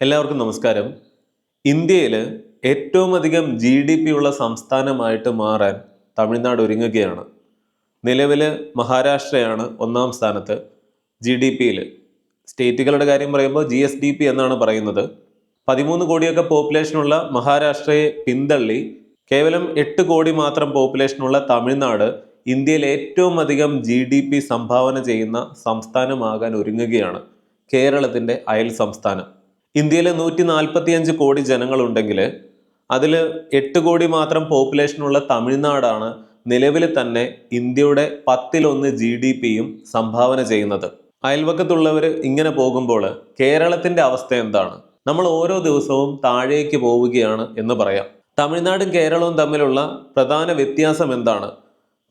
എല്ലാവർക്കും നമസ്കാരം. ഇന്ത്യയിൽ ഏറ്റവും അധികം ജി ഡി പി ഉള്ള സംസ്ഥാനമായിട്ട് മാറാൻ തമിഴ്നാട് ഒരുങ്ങുകയാണ്. നിലവിൽ മഹാരാഷ്ട്രയാണ് ഒന്നാം സ്ഥാനത്ത് ജി ഡി പിയിൽ സ്റ്റേറ്റുകളുടെ കാര്യം പറയുമ്പോൾ ജി എസ് ഡി പി എന്നാണ് പറയുന്നത്. പതിമൂന്ന് കോടിയൊക്കെ പോപ്പുലേഷനുള്ള മഹാരാഷ്ട്രയെ പിന്തള്ളി കേവലം എട്ട് കോടി മാത്രം പോപ്പുലേഷനുള്ള തമിഴ്നാട് ഇന്ത്യയിൽ ഏറ്റവും അധികം ജി ഡി പി സംഭാവന ചെയ്യുന്ന സംസ്ഥാനമാകാൻ ഒരുങ്ങുകയാണ് കേരളത്തിന്റെ അയൽ സംസ്ഥാനം. ഇന്ത്യയിൽ നൂറ്റി നാൽപ്പത്തിയഞ്ച് കോടി ജനങ്ങളുണ്ടെങ്കിൽ അതിൽ എട്ട് കോടി മാത്രം പോപ്പുലേഷനുള്ള തമിഴ്നാടാണ് നിലവിൽ തന്നെ ഇന്ത്യയുടെ പത്തിലൊന്ന് ജി ഡി പിയും സംഭാവന ചെയ്യുന്നത്. അയൽവക്കത്തുള്ളവർ ഇങ്ങനെ പോകുമ്പോൾ കേരളത്തിന്റെ അവസ്ഥ എന്താണ്? നമ്മൾ ഓരോ ദിവസവും താഴേക്ക് പോവുകയാണ് എന്ന് പറയാം. തമിഴ്നാടും കേരളവും തമ്മിലുള്ള പ്രധാന വ്യത്യാസം എന്താണ്?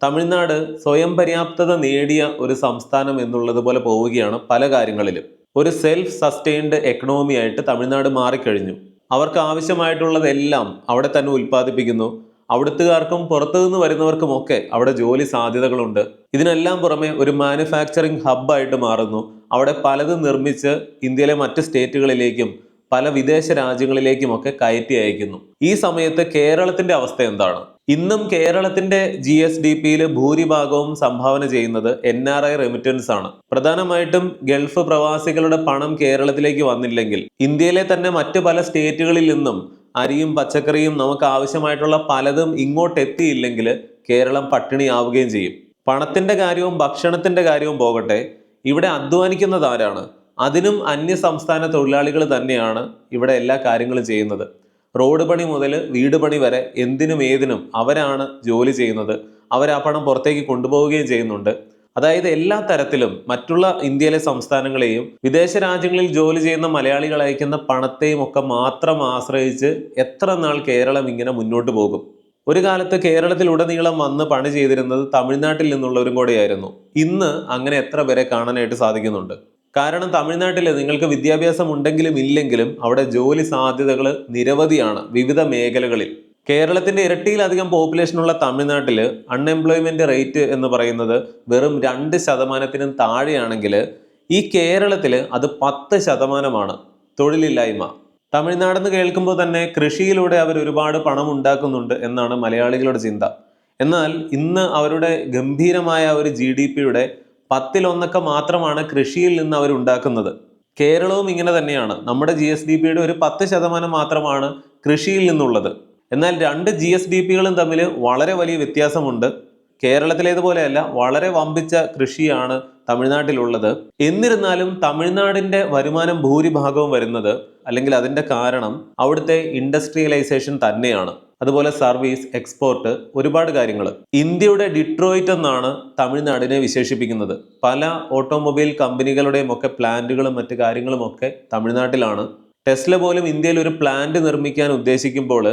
തമിഴ്നാട് സ്വയം പര്യാപ്തത നേടിയ ഒരു സംസ്ഥാനം എന്നുള്ളതുപോലെ പോവുകയാണ് പല കാര്യങ്ങളിലും. ഒരു സെൽഫ് സസ്റ്റെയിൻഡ് എക്കണോമി ആയിട്ട് തമിഴ്നാട് മാറിക്കഴിഞ്ഞു. അവർക്ക് ആവശ്യമായിട്ടുള്ളതെല്ലാം അവിടെ തന്നെ ഉൽപ്പാദിപ്പിക്കുന്നു. അവിടുത്തുകാർക്കും പുറത്തുനിന്ന് വരുന്നവർക്കും ഒക്കെ അവിടെ ജോലി സാധ്യതകളുണ്ട്. ഇതിനെല്ലാം പുറമെ ഒരു മാനുഫാക്ചറിങ് ഹബ്ബായിട്ട് മാറുന്നു. അവിടെ പലതും നിർമ്മിച്ച് ഇന്ത്യയിലെ മറ്റ് സ്റ്റേറ്റുകളിലേക്കും പല വിദേശ രാജ്യങ്ങളിലേക്കുമൊക്കെ കയറ്റി അയക്കുന്നു. ഈ സമയത്ത് കേരളത്തിന്റെ അവസ്ഥ എന്താണ്? ഇന്നും കേരളത്തിന്റെ ജി എസ് ഡി പിയിൽ ഭൂരിഭാഗവും സംഭാവന ചെയ്യുന്നത് എൻ ആർ ഐ റെമിറ്റൻസ് ആണ്. പ്രധാനമായിട്ടും ഗൾഫ് പ്രവാസികളുടെ പണം കേരളത്തിലേക്ക് വന്നില്ലെങ്കിൽ ഇന്ത്യയിലെ തന്നെ മറ്റു പല സ്റ്റേറ്റുകളിൽ നിന്നും അരിയും പച്ചക്കറിയും നമുക്ക് ആവശ്യമായിട്ടുള്ള പലതും ഇങ്ങോട്ട് എത്തിയില്ലെങ്കിൽ കേരളം പട്ടിണിയാവുകയും ചെയ്യും. പണത്തിന്റെ കാര്യവും ഭക്ഷണത്തിന്റെ കാര്യവും പോകട്ടെ ഇവിടെ അധ്വാനിക്കുന്നത് ആരാണ്? അതിനും അന്യ സംസ്ഥാന തൊഴിലാളികൾ തന്നെയാണ് ഇവിടെ എല്ലാ കാര്യങ്ങളും ചെയ്യുന്നത്. റോഡ് പണി മുതൽ വീട് പണി വരെ എന്തിനും ഏതിനും അവരാണ് ജോലി ചെയ്യുന്നത്. അവർ ആ പണം പുറത്തേക്ക് കൊണ്ടുപോവുകയും ചെയ്യുന്നുണ്ട്. അതായത് എല്ലാ തരത്തിലും മറ്റുള്ള ഇന്ത്യയിലെ സംസ്ഥാനങ്ങളെയും വിദേശ രാജ്യങ്ങളിൽ ജോലി ചെയ്യുന്ന മലയാളികൾ അയക്കുന്ന പണത്തെയും ഒക്കെ മാത്രം ആശ്രയിച്ച് എത്ര നാൾ കേരളം ഇങ്ങനെ മുന്നോട്ട് പോകും? ഒരു കാലത്ത് കേരളത്തിൽ ഉടനീളം വന്ന് പണി ചെയ്തിരുന്നത് തമിഴ്നാട്ടിൽ നിന്നുള്ളവരും കൂടെയായിരുന്നു. ഇന്ന് അങ്ങനെ എത്ര പേരെ കാണാനായിട്ട് സാധിക്കുന്നുണ്ട്? കാരണം തമിഴ്നാട്ടിൽ നിങ്ങൾക്ക് വിദ്യാഭ്യാസം ഉണ്ടെങ്കിലും ഇല്ലെങ്കിലും അവിടെ ജോലി സാധ്യതകൾ നിരവധിയാണ് വിവിധ മേഖലകളിൽ. കേരളത്തിന്റെ ഇരട്ടിയിലധികം പോപ്പുലേഷനുള്ള തമിഴ്നാട്ടിൽ അൺഎംപ്ലോയ്മെന്റ് റേറ്റ് എന്ന് പറയുന്നത് വെറും രണ്ട് ശതമാനത്തിനും താഴെയാണെങ്കിൽ ഈ കേരളത്തിൽ അത് പത്ത് ശതമാനമാണ് തൊഴിലില്ലായ്മ. തമിഴ്നാടെന്ന് കേൾക്കുമ്പോൾ തന്നെ കൃഷിയിലൂടെ അവർ ഒരുപാട് പണം ഉണ്ടാക്കുന്നുണ്ട് എന്നാണ് മലയാളികളുടെ ചിന്ത. എന്നാൽ ഇന്ന് അവരുടെ ഗംഭീരമായ ഒരു ജി ഡി പിയുടെ പത്തിലൊന്നൊക്കെ മാത്രമാണ് കൃഷിയിൽ നിന്ന് അവർ ഉണ്ടാക്കുന്നത്. കേരളവും ഇങ്ങനെ തന്നെയാണ്. നമ്മുടെ ജി എസ് ഡി പിയുടെ ഒരു പത്ത് ശതമാനം മാത്രമാണ് കൃഷിയിൽ നിന്നുള്ളത്. എന്നാൽ രണ്ട് ജി എസ് ഡി പികളും തമ്മിൽ വളരെ വലിയ വ്യത്യാസമുണ്ട്. കേരളത്തിലേതുപോലെയല്ല വളരെ വമ്പിച്ച കൃഷിയാണ് തമിഴ്നാട്ടിലുള്ളത്. എന്നിരുന്നാലും തമിഴ്നാടിന്റെ വരുമാനം ഭൂരിഭാഗവും വരുന്നത് അല്ലെങ്കിൽ അതിന്റെ കാരണം അവിടുത്തെ ഇൻഡസ്ട്രിയലൈസേഷൻ തന്നെയാണ്. അതുപോലെ സർവീസ് എക്സ്പോർട്ട് ഒരുപാട് കാര്യങ്ങൾ ഇന്ത്യയുടെ ഡിട്രോയിറ്റ് എന്നാണ് തമിഴ്നാടിനെ വിശേഷിപ്പിക്കുന്നത്. പല ഓട്ടോമൊബൈൽ കമ്പനികളുടെയും ഒക്കെ പ്ലാന്റുകളും മറ്റ് കാര്യങ്ങളും ഒക്കെ തമിഴ്നാട്ടിലാണ്. ടെസ്ല പോലും ഇന്ത്യയിൽ ഒരു പ്ലാന്റ് നിർമ്മിക്കാൻ ഉദ്ദേശിക്കുമ്പോൾ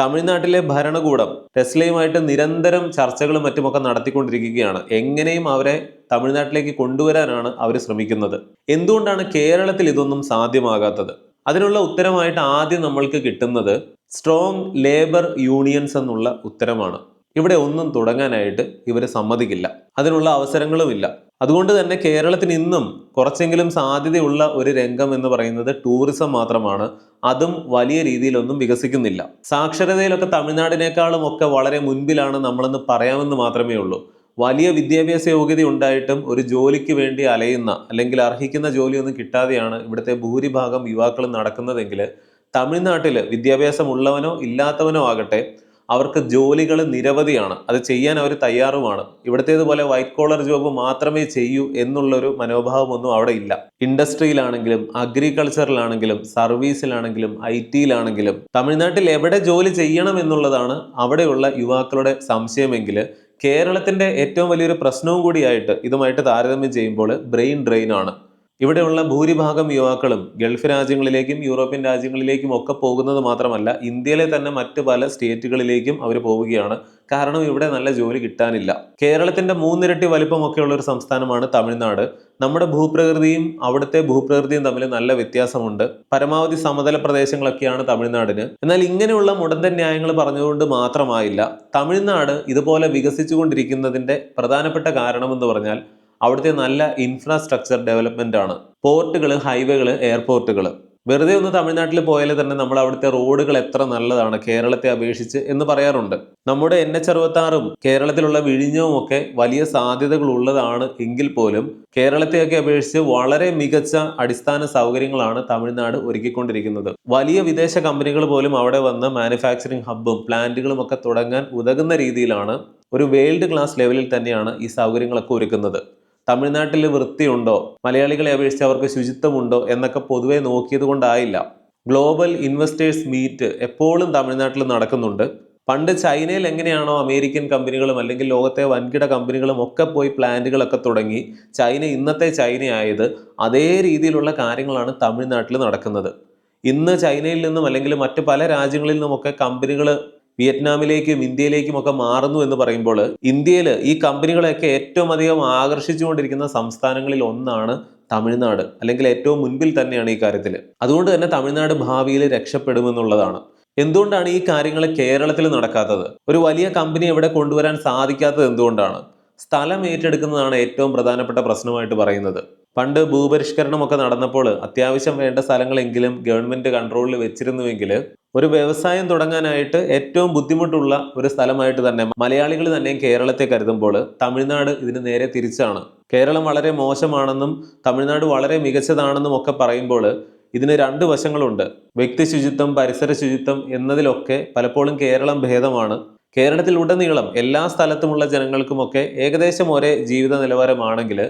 തമിഴ്നാട്ടിലെ ഭരണകൂടം ടെസ്ലയുമായിട്ട് നിരന്തരം ചർച്ചകളും മറ്റുമൊക്കെ നടത്തിക്കൊണ്ടിരിക്കുകയാണ്. എങ്ങനെയും അവരെ തമിഴ്നാട്ടിലേക്ക് കൊണ്ടുവരാനാണ് അവർ ശ്രമിക്കുന്നത്. എന്തുകൊണ്ടാണ് കേരളത്തിൽ ഇതൊന്നും സാധ്യമാകാത്തത്? അതിനുള്ള ഉത്തരമായിട്ട് ആദ്യം നമ്മൾക്ക് കിട്ടുന്നത് സ്ട്രോങ് ലേബർ യൂണിയൻസ് എന്നുള്ള ഉത്തരമാണ്. ഇവിടെ ഒന്നും തുടങ്ങാനായിട്ട് ഇവർ സമ്മതിക്കില്ല. അതിനുള്ള അവസരങ്ങളുമില്ല. അതുകൊണ്ട് തന്നെ കേരളത്തിന് ഇന്നും കുറച്ചെങ്കിലും സാധ്യതയുള്ള ഒരു രംഗം എന്ന് പറയുന്നത് ടൂറിസം മാത്രമാണ്. അതും വലിയ രീതിയിലൊന്നും വികസിക്കുന്നില്ല. സാക്ഷരതയിലൊക്കെ തമിഴ്നാടിനേക്കാളും ഒക്കെ വളരെ മുൻപിലാണ് നമ്മളെന്ന് പറയാമെന്ന് മാത്രമേ ഉള്ളൂ. വലിയ വിദ്യാഭ്യാസ യോഗ്യത ഉണ്ടായിട്ടും ഒരു ജോലിക്ക് വേണ്ടി അലയുന്ന അല്ലെങ്കിൽ അർഹിക്കുന്ന ജോലിയൊന്നും കിട്ടാതെയാണ് ഇവിടുത്തെ ഭൂരിഭാഗം യുവാക്കൾ നടക്കുന്നതെങ്കിൽ തമിഴ്നാട്ടിൽ വിദ്യാഭ്യാസം ഉള്ളവനോ ഇല്ലാത്തവനോ ആകട്ടെ അവർക്ക് ജോലികൾ നിരവധിയാണ്. അത് ചെയ്യാൻ അവർ തയ്യാറുമാണ്. ഇവിടത്തേതുപോലെ വൈറ്റ് കോളർ ജോബ് മാത്രമേ ചെയ്യൂ എന്നുള്ളൊരു മനോഭാവമൊന്നും അവിടെ ഇല്ല. ഇൻഡസ്ട്രിയിലാണെങ്കിലും അഗ്രികൾച്ചറിലാണെങ്കിലും സർവീസിലാണെങ്കിലും ഐ ടിയിലാണെങ്കിലും തമിഴ്നാട്ടിൽ എവിടെ ജോലി ചെയ്യണം എന്നുള്ളതാണ് അവിടെയുള്ള യുവാക്കളുടെ സംശയമെങ്കിൽ കേരളത്തിന്റെ ഏറ്റവും വലിയൊരു പ്രശ്നവും കൂടിയായിട്ട് ഇതുമായിട്ട് താരതമ്യം ചെയ്യുമ്പോൾ ബ്രെയിൻ ഡ്രെയിൻ ആണ് ഇവിടെയുള്ള ഭൂരിഭാഗം യുവാക്കളും ഗൾഫ് രാജ്യങ്ങളിലേക്കും യൂറോപ്യൻ രാജ്യങ്ങളിലേക്കും ഒക്കെ പോകുന്നത് മാത്രമല്ല ഇന്ത്യയിലെ തന്നെ മറ്റ് പല സ്റ്റേറ്റുകളിലേക്കും അവർ പോവുകയാണ്. കാരണം ഇവിടെ നല്ല ജോലി കിട്ടാനില്ല. കേരളത്തിന്റെ മൂന്നിരട്ടി വലിപ്പമൊക്കെയുള്ള ഒരു സംസ്ഥാനമാണ് തമിഴ്നാട്. നമ്മുടെ ഭൂപ്രകൃതിയും അവിടുത്തെ ഭൂപ്രകൃതിയും തമ്മിൽ നല്ല വ്യത്യാസമുണ്ട്. പരമാവധി സമതല പ്രദേശങ്ങളൊക്കെയാണ് തമിഴ്നാടിന്. എന്നാൽ ഇങ്ങനെയുള്ള മുടന്തൻ ന്യായങ്ങൾ പറഞ്ഞുകൊണ്ട് മാത്രമായില്ല തമിഴ്നാട് ഇതുപോലെ വികസിച്ചുകൊണ്ടിരിക്കുന്നതിന്റെ പ്രധാനപ്പെട്ട കാരണമെന്ന് പറഞ്ഞാൽ അവിടുത്തെ നല്ല ഇൻഫ്രാസ്ട്രക്ചർ ഡെവലപ്മെന്റ് ആണ്. പോർട്ടുകൾ ഹൈവേകൾ എയർപോർട്ടുകൾ വെറുതെ ഒന്ന് തമിഴ്നാട്ടിൽ പോയാലേ തന്നെ നമ്മൾ അവിടുത്തെ റോഡുകൾ എത്ര നല്ലതാണ് കേരളത്തെ അപേക്ഷിച്ച് എന്ന് പറയാറുണ്ട്. നമ്മുടെ എൻ എച്ച് അറുപത്താറും കേരളത്തിലുള്ള വിഴിഞ്ഞവും ഒക്കെ വലിയ സാധ്യതകൾ ഉള്ളതാണ് എങ്കിൽ പോലും കേരളത്തെയൊക്കെ അപേക്ഷിച്ച് വളരെ മികച്ച അടിസ്ഥാന സൗകര്യങ്ങളാണ് തമിഴ്നാട് ഒരുക്കിക്കൊണ്ടിരിക്കുന്നത്. വലിയ വിദേശ കമ്പനികൾ പോലും അവിടെ വന്ന് മാനുഫാക്ചറിംഗ് ഹബ്ബും പ്ലാന്റുകളും ഒക്കെ തുടങ്ങാൻ ഉതകുന്ന രീതിയിലാണ് ഒരു വേൾഡ് ക്ലാസ് ലെവലിൽ തന്നെയാണ് ഈ സൗകര്യങ്ങളൊക്കെ ഒരുക്കുന്നത്. തമിഴ്നാട്ടിൽ വൃത്തിയുണ്ടോ? മലയാളികളെ അപേക്ഷിച്ച് അവർക്ക് ശുചിത്വമുണ്ടോ? എന്നൊക്കെ പൊതുവെ നോക്കിയത് കൊണ്ടായില്ല. ഗ്ലോബൽ ഇൻവെസ്റ്റേഴ്സ് മീറ്റ് എപ്പോഴും തമിഴ്നാട്ടിൽ നടക്കുന്നുണ്ട്. പണ്ട് ചൈനയിൽ എങ്ങനെയാണോ അമേരിക്കൻ കമ്പനികളും അല്ലെങ്കിൽ ലോകത്തെ വൻകിട കമ്പനികളും ഒക്കെ പോയി പ്ലാന്റുകളൊക്കെ തുടങ്ങി ചൈന ഇന്നത്തെ ചൈനയായത് അതേ രീതിയിലുള്ള കാര്യങ്ങളാണ് തമിഴ്നാട്ടിൽ നടക്കുന്നത്. ഇന്ന് ചൈനയിൽ നിന്നും അല്ലെങ്കിൽ മറ്റ് പല രാജ്യങ്ങളിൽ നിന്നുമൊക്കെ കമ്പനികൾ വിയറ്റ്നാമിലേക്കും ഇന്ത്യയിലേക്കും ഒക്കെ മാറുന്നു എന്ന് പറയുമ്പോൾ ഇന്ത്യയിൽ ഈ കമ്പനികളെയൊക്കെ ഏറ്റവും അധികം ആകർഷിച്ചുകൊണ്ടിരിക്കുന്ന സംസ്ഥാനങ്ങളിൽ ഒന്നാണ് തമിഴ്നാട് അല്ലെങ്കിൽ ഏറ്റവും മുൻപിൽ തന്നെയാണ് ഈ കാര്യത്തിൽ. അതുകൊണ്ട് തന്നെ തമിഴ്നാട് ഭാവിയിൽ രക്ഷപ്പെടുമെന്നുള്ളതാണ്. എന്തുകൊണ്ടാണ് ഈ കാര്യങ്ങൾ കേരളത്തിൽ നടക്കാത്തത്? ഒരു വലിയ കമ്പനി എവിടെ കൊണ്ടുവരാൻ സാധിക്കാത്തത് എന്തുകൊണ്ടാണ്? സ്ഥലം ഏറ്റെടുക്കുന്നതാണ് ഏറ്റവും പ്രധാനപ്പെട്ട പ്രശ്നമായിട്ട് പറയുന്നത്. പണ്ട് ഭൂപരിഷ്കരണമൊക്കെ നടന്നപ്പോൾ അത്യാവശ്യം വേണ്ട സ്ഥലങ്ങളെങ്കിലും ഗവൺമെന്റ് കൺട്രോളിൽ വെച്ചിരുന്നുവെങ്കിൽ ഒരു വ്യവസായം തുടങ്ങാനായിട്ട് ഏറ്റവും ബുദ്ധിമുട്ടുള്ള ഒരു സ്ഥലമായിട്ട് തന്നെ മലയാളികൾ തന്നെയും കേരളത്തെ കരുതുമ്പോൾ തമിഴ്നാട് ഇതിന് നേരെ തിരിച്ചാണ്. കേരളം വളരെ മോശമാണെന്നും തമിഴ്നാട് വളരെ മികച്ചതാണെന്നും ഒക്കെ പറയുമ്പോൾ ഇതിന് രണ്ട് വശങ്ങളുണ്ട്. വ്യക്തി ശുചിത്വം പരിസര ശുചിത്വം എന്നതിലൊക്കെ പലപ്പോഴും കേരളം ഭേദമാണ്. കേരളത്തിൽ ഉടനീളം എല്ലാ സ്ഥലത്തുമുള്ള ജനങ്ങൾക്കുമൊക്കെ ഏകദേശം ഒരേ ജീവിത നിലവാരമാണെങ്കിൽ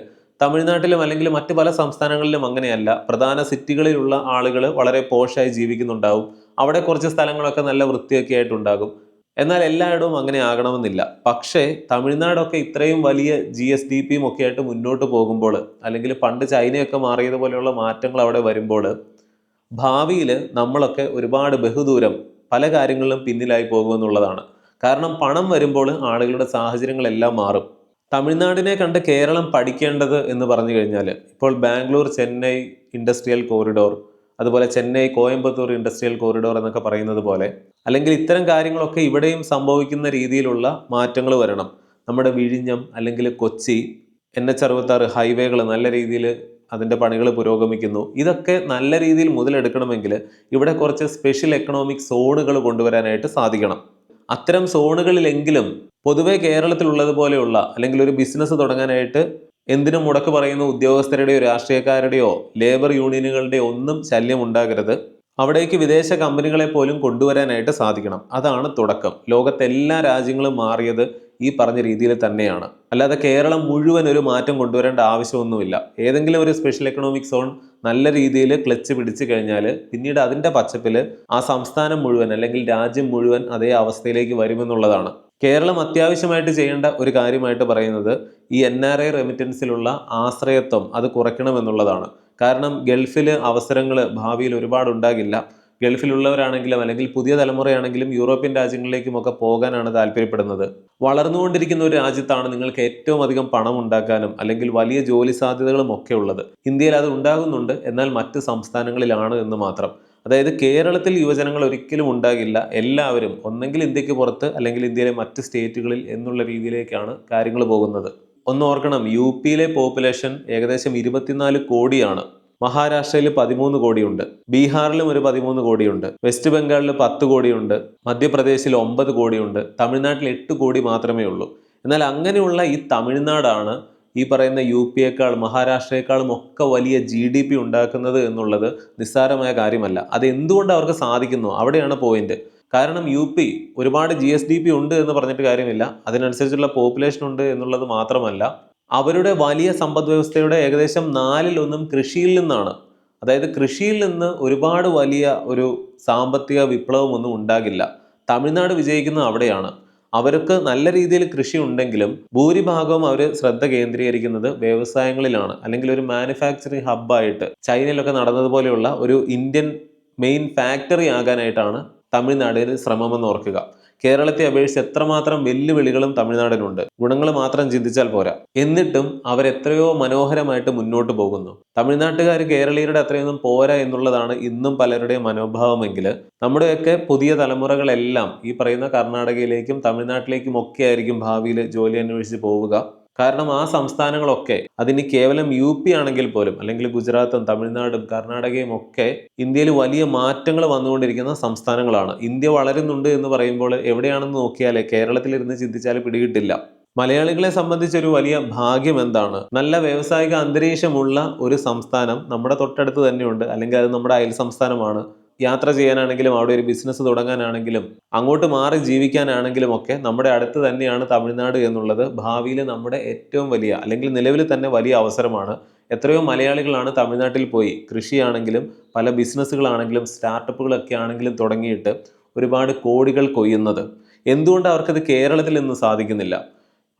തമിഴ്നാട്ടിലും അല്ലെങ്കിൽ മറ്റ് പല സംസ്ഥാനങ്ങളിലും അങ്ങനെയല്ല. പ്രധാന സിറ്റികളിലുള്ള ആളുകൾ വളരെ പോഷായി ജീവിക്കുന്നുണ്ടാവും. അവിടെ കുറച്ച് സ്ഥലങ്ങളൊക്കെ നല്ല വൃത്തിയൊക്കെ ആയിട്ടുണ്ടാകും. എന്നാൽ എല്ലായിടവും അങ്ങനെ ആകണമെന്നില്ല. പക്ഷേ തമിഴ്നാടൊക്കെ ഇത്രയും വലിയ ജി എസ് ഡി പിയും ഒക്കെ ആയിട്ട് മുന്നോട്ട് പോകുമ്പോൾ അല്ലെങ്കിൽ പണ്ട് ചൈനയൊക്കെ മാറിയതുപോലെയുള്ള മാറ്റങ്ങൾ അവിടെ വരുമ്പോൾ ഭാവിയിൽ നമ്മളൊക്കെ ഒരുപാട് ബഹുദൂരം പല കാര്യങ്ങളിലും പിന്നിലായി പോകുമെന്നുള്ളതാണ്. കാരണം പണം വരുമ്പോൾ ആളുകളുടെ സാഹചര്യങ്ങളെല്ലാം മാറും. തമിഴ്നാടിനെ കണ്ട് കേരളം പഠിക്കേണ്ടത് എന്ന് പറഞ്ഞു കഴിഞ്ഞാൽ ഇപ്പോൾ ബാംഗ്ലൂർ ചെന്നൈ ഇൻഡസ്ട്രിയൽ കോറിഡോർ അതുപോലെ ചെന്നൈ കോയമ്പത്തൂർ ഇൻഡസ്ട്രിയൽ കോറിഡോർ എന്നൊക്കെ പറയുന്നത് പോലെ അല്ലെങ്കിൽ ഇത്തരം കാര്യങ്ങളൊക്കെ ഇവിടെയും സംഭവിക്കുന്ന രീതിയിലുള്ള മാറ്റങ്ങൾ വരണം. നമ്മുടെ വിഴിഞ്ഞം അല്ലെങ്കിൽ കൊച്ചി എൻ എച്ച് അറുപത്താറ് ഹൈവേകൾ നല്ല രീതിയിൽ അതിന്റെ പണികൾ പുരോഗമിക്കുന്നു. ഇതൊക്കെ നല്ല രീതിയിൽ മുതലെടുക്കണമെങ്കിൽ ഇവിടെ കുറച്ച് സ്പെഷ്യൽ എക്കണോമിക് സോണുകൾ കൊണ്ടുവരാനായിട്ട് സാധിക്കണം. അത്തരം സോണുകളിലെങ്കിലും പൊതുവെ കേരളത്തിലുള്ളതുപോലെയുള്ള അല്ലെങ്കിൽ ഒരു ബിസിനസ് തുടങ്ങാനായിട്ട് എന്തിനും മുടക്ക് പറയുന്ന ഉദ്യോഗസ്ഥരുടെയോ രാഷ്ട്രീയക്കാരുടെയോ ലേബർ യൂണിയനുകളുടെയോ ഒന്നും ശല്യം ഉണ്ടാകരുത് അവിടേക്ക് വിദേശ കമ്പനികളെ പോലും കൊണ്ടുവരാനായിട്ട് സാധിക്കണം. അതാണ് തുടക്കം. ലോകത്തെ എല്ലാ രാജ്യങ്ങളും മാറിയത് ഈ പറഞ്ഞ രീതിയിൽ തന്നെയാണ്. അല്ലാതെ കേരളം മുഴുവൻ ഒരു മാറ്റം കൊണ്ടുവരേണ്ട ആവശ്യമൊന്നുമില്ല. ഏതെങ്കിലും ഒരു സ്പെഷ്യൽ എക്കണോമിക് സോൺ നല്ല രീതിയിൽ ക്ലച്ച് പിടിച്ചു കഴിഞ്ഞാൽ പിന്നീട് അതിന്റെ പച്ചപ്പിൽ ആ സംസ്ഥാനം മുഴുവൻ അല്ലെങ്കിൽ രാജ്യം മുഴുവൻ അതേ അവസ്ഥയിലേക്ക് വരുമെന്നുള്ളതാണ്. കേരളം അത്യാവശ്യമായിട്ട് ചെയ്യേണ്ട ഒരു കാര്യമായിട്ട് പറയുന്നത് ഈ എൻ ആർ ഐ റെമിറ്റൻസിലുള്ള ആശ്രയത്വം അത് കുറയ്ക്കണമെന്നുള്ളതാണ്. കാരണം ഗൾഫിൽ അവസരങ്ങൾ ഭാവിയിൽ ഒരുപാട് ഉണ്ടാകില്ല. ഗൾഫിലുള്ളവരാണെങ്കിലും അല്ലെങ്കിൽ പുതിയ തലമുറയാണെങ്കിലും യൂറോപ്യൻ രാജ്യങ്ങളിലേക്കുമൊക്കെ പോകാനാണ് താല്പര്യപ്പെടുന്നത്. വളർന്നുകൊണ്ടിരിക്കുന്ന ഒരു രാജ്യത്താണ് നിങ്ങൾക്ക് ഏറ്റവും അധികം പണം ഉണ്ടാക്കാനും അല്ലെങ്കിൽ വലിയ ജോലി സാധ്യതകളും ഒക്കെ ഉള്ളത്. ഇന്ത്യയിൽ അത് ഉണ്ടാകുന്നുണ്ട് എന്നാൽ മറ്റ് സംസ്ഥാനങ്ങളിലാണ് എന്ന് മാത്രം. അതായത് കേരളത്തിൽ യുവജനങ്ങൾ ഒരിക്കലും ഉണ്ടാകില്ല. എല്ലാവരും ഒന്നെങ്കിൽ ഇന്ത്യയ്ക്ക് പുറത്ത് അല്ലെങ്കിൽ ഇന്ത്യയിലെ മറ്റ് സ്റ്റേറ്റുകളിൽ എന്നുള്ള രീതിയിലേക്കാണ് കാര്യങ്ങൾ പോകുന്നത്. ഒന്ന് ഓർക്കണം യു പിയിലെ പോപ്പുലേഷൻ ഏകദേശം ഇരുപത്തിനാല് കോടിയാണ്. മഹാരാഷ്ട്രയിൽ പതിമൂന്ന് കോടിയുണ്ട്. ബീഹാറിലും ഒരു പതിമൂന്ന് കോടിയുണ്ട്. വെസ്റ്റ് ബംഗാളിൽ പത്ത് കോടിയുണ്ട്. മധ്യപ്രദേശിൽ ഒമ്പത് കോടിയുണ്ട്. തമിഴ്നാട്ടിൽ എട്ട് കോടി മാത്രമേ ഉള്ളൂ. എന്നാൽ അങ്ങനെയുള്ള ഈ തമിഴ്നാടാണ് ഈ പറയുന്ന യു പിയേക്കാൾ മഹാരാഷ്ട്രയെക്കാളും ഒക്കെ വലിയ ജി ഡി പി ഉണ്ടാക്കുന്നത് എന്നുള്ളത് നിസ്സാരമായ കാര്യമല്ല. അത് എന്തുകൊണ്ട് അവർക്ക് സാധിക്കുന്നു? അവിടെയാണ് പോയിന്റ് കാരണം യു പി ഒരുപാട് ജി എസ് ഡി പി ഉണ്ട് എന്ന് പറഞ്ഞിട്ട് കാര്യമില്ല. അതിനനുസരിച്ചുള്ള പോപ്പുലേഷൻ ഉണ്ട് എന്നുള്ളത് മാത്രമല്ല അവരുടെ വലിയ സമ്പദ് വ്യവസ്ഥയുടെ ഏകദേശം നാലിലൊന്നും കൃഷിയിൽ നിന്നാണ്. അതായത് കൃഷിയിൽ നിന്ന് ഒരുപാട് വലിയ ഒരു സാമ്പത്തിക വിപ്ലവമൊന്നും ഉണ്ടാകില്ല. തമിഴ്നാട് വിജയിക്കുന്നത് അവിടെയാണ്. അവർക്ക് നല്ല രീതിയിൽ കൃഷി ഉണ്ടെങ്കിലും ഭൂരിഭാഗവും അവർ ശ്രദ്ധ കേന്ദ്രീകരിക്കുന്നത് വ്യവസായങ്ങളിലാണ്. അല്ലെങ്കിൽ ഒരു മാനുഫാക്ചറിങ് ഹബ്ബായിട്ട് ചൈനയിലൊക്കെ നടന്നതുപോലെയുള്ള ഒരു ഇന്ത്യൻ മെയിൻ ഫാക്ടറി ആകാനായിട്ടാണ് തമിഴ്നാടിന് ശ്രമമെന്ന് ഓർക്കുക. കേരളത്തെ അപേക്ഷിച്ച് എത്രമാത്രം വെല്ലുവിളികളും തമിഴ്നാടിനുണ്ട് ഗുണങ്ങൾ മാത്രം ചിന്തിച്ചാൽ പോരാ. എന്നിട്ടും അവരെത്രയോ മനോഹരമായിട്ട് മുന്നോട്ട് പോകുന്നു. തമിഴ്നാട്ടുകാർ കേരളീയരുടെ അത്രയൊന്നും പോരാ എന്നുള്ളതാണ് ഇന്നും പലരുടെയും മനോഭാവമെങ്കിൽ നമ്മുടെയൊക്കെ പുതിയ തലമുറകളെല്ലാം ഈ പറയുന്ന കർണാടകയിലേക്കും തമിഴ്നാട്ടിലേക്കും ഒക്കെ ആയിരിക്കും ഭാവിയിൽ ജോലി അന്വേഷിച്ച് പോവുക. കാരണം ആ സംസ്ഥാനങ്ങളൊക്കെ അതിന് കേവലം യു പി ആണെങ്കിൽ പോലും അല്ലെങ്കിൽ ഗുജറാത്തും തമിഴ്നാടും കർണാടകയും ഒക്കെ ഇന്ത്യയിൽ വലിയ മാറ്റങ്ങൾ വന്നുകൊണ്ടിരിക്കുന്ന സംസ്ഥാനങ്ങളാണ്. ഇന്ത്യ വളരുന്നുണ്ട് എന്ന് പറയുമ്പോൾ എവിടെയാണെന്ന് നോക്കിയാൽ കേരളത്തിലിരുന്ന് ചിന്തിച്ചാൽ പിടികിട്ടില്ല. മലയാളികളെ സംബന്ധിച്ചൊരു വലിയ ഭാഗ്യം എന്താണ്? നല്ല വ്യാവസായിക അന്തരീക്ഷമുള്ള ഒരു സംസ്ഥാനം നമ്മുടെ തൊട്ടടുത്ത് തന്നെയുണ്ട്. അല്ലെങ്കിൽ അത് നമ്മുടെ അയൽ സംസ്ഥാനമാണ്. യാത്ര ചെയ്യാനാണെങ്കിലും അവിടെ ഒരു ബിസിനസ് തുടങ്ങാനാണെങ്കിലും അങ്ങോട്ട് മാറി ജീവിക്കാനാണെങ്കിലും ഒക്കെ നമ്മുടെ അടുത്ത് തന്നെയാണ് തമിഴ്നാട് എന്നുള്ളത് ഭാവിയിൽ നമ്മുടെ ഏറ്റവും വലിയ അല്ലെങ്കിൽ നിലവിൽ തന്നെ വലിയ അവസരമാണ്. എത്രയോ മലയാളികളാണ് തമിഴ്നാട്ടിൽ പോയി കൃഷിയാണെങ്കിലും പല ബിസിനസ്സുകളാണെങ്കിലും സ്റ്റാർട്ടപ്പുകളൊക്കെ ആണെങ്കിലും തുടങ്ങിയിട്ട് ഒരുപാട് കോടികൾ കൊയ്യുന്നത്. എന്തുകൊണ്ട് അവർക്കത് കേരളത്തിൽ നിന്ന് സാധിക്കുന്നില്ല?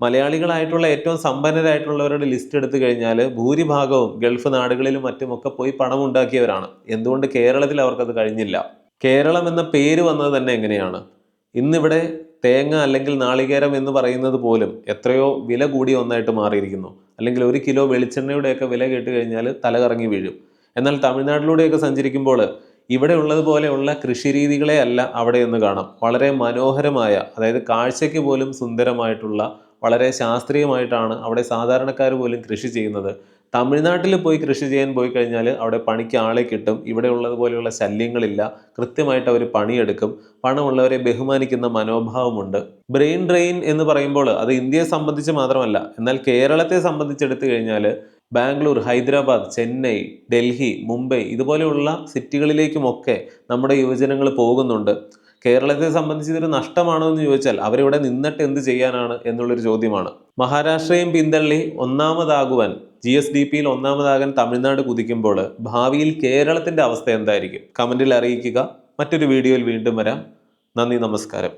മലയാളികളായിട്ടുള്ള ഏറ്റവും സമ്പന്നരായിട്ടുള്ളവരുടെ ലിസ്റ്റ് എടുത്തു കഴിഞ്ഞാൽ ഭൂരിഭാഗവും ഗൾഫ് നാടുകളിലും മറ്റുമൊക്കെ പോയി പണം ഉണ്ടാക്കിയവരാണ് എന്തുകൊണ്ട് കേരളത്തിൽ അവർക്കത് കഴിഞ്ഞില്ല? കേരളം എന്ന പേര് വന്നത് തന്നെ എങ്ങനെയാണ്? ഇന്നിവിടെ തേങ്ങ അല്ലെങ്കിൽ നാളികേരം എന്ന് പറയുന്നത് പോലും എത്രയോ വില കൂടിയ ഒന്നായിട്ട് മാറിയിരിക്കുന്നു. അല്ലെങ്കിൽ ഒരു കിലോ വെളിച്ചെണ്ണയുടെയൊക്കെ വില കേട്ട് കഴിഞ്ഞാൽ തലകറങ്ങി വീഴും. എന്നാൽ തമിഴ്നാട്ടിലൂടെയൊക്കെ സഞ്ചരിക്കുമ്പോൾ ഇവിടെ ഉള്ളതുപോലെയുള്ള കൃഷിരീതികളെ അല്ല അവിടെ എന്ന് കാണാം. വളരെ മനോഹരമായ അതായത് കാഴ്ചയ്ക്ക് പോലും സുന്ദരമായിട്ടുള്ള വളരെ ശാസ്ത്രീയമായിട്ടാണ് അവിടെ സാധാരണക്കാർ പോലും കൃഷി ചെയ്യുന്നത്. തമിഴ്നാട്ടിൽ പോയി കൃഷി ചെയ്യാൻ പോയി കഴിഞ്ഞാൽ അവിടെ പണിക്ക് ആളെ കിട്ടും. ഇവിടെ ഉള്ളതുപോലെയുള്ള ശല്യങ്ങളില്ല. കൃത്യമായിട്ട് അവർ പണിയെടുക്കും. പണമുള്ളവരെ ബഹുമാനിക്കുന്ന മനോഭാവമുണ്ട്. ബ്രെയിൻ ഡ്രെയിൻ എന്ന് പറയുമ്പോൾ അത് ഇന്ത്യയെ സംബന്ധിച്ച് മാത്രമല്ല എന്നാൽ കേരളത്തെ സംബന്ധിച്ചെടുത്തു കഴിഞ്ഞാൽ ബാംഗ്ലൂർ ഹൈദരാബാദ് ചെന്നൈ ഡൽഹി മുംബൈ ഇതുപോലെയുള്ള സിറ്റികളിലേക്കുമൊക്കെ നമ്മുടെ യുവജനങ്ങൾ പോകുന്നുണ്ട്. കേരളത്തെ സംബന്ധിച്ച് ഇതൊരു നഷ്ടമാണോ എന്ന് ചോദിച്ചാൽ അവരിവിടെ നിന്നിട്ട് എന്ത് ചെയ്യാനാണ് എന്നുള്ളൊരു ചോദ്യമാണ്. മഹാരാഷ്ട്രയും പിന്തള്ളി ഒന്നാമതാകുവാൻ ജി എസ് ഡി പിയിൽ ഒന്നാമതാകാൻ തമിഴ്നാട് കുതിക്കുമ്പോൾ ഭാവിയിൽ കേരളത്തിന്റെ അവസ്ഥ എന്തായിരിക്കും? കമന്റിൽ അറിയിക്കുക. മറ്റൊരു വീഡിയോയിൽ വീണ്ടും വരാം. നന്ദി നമസ്കാരം.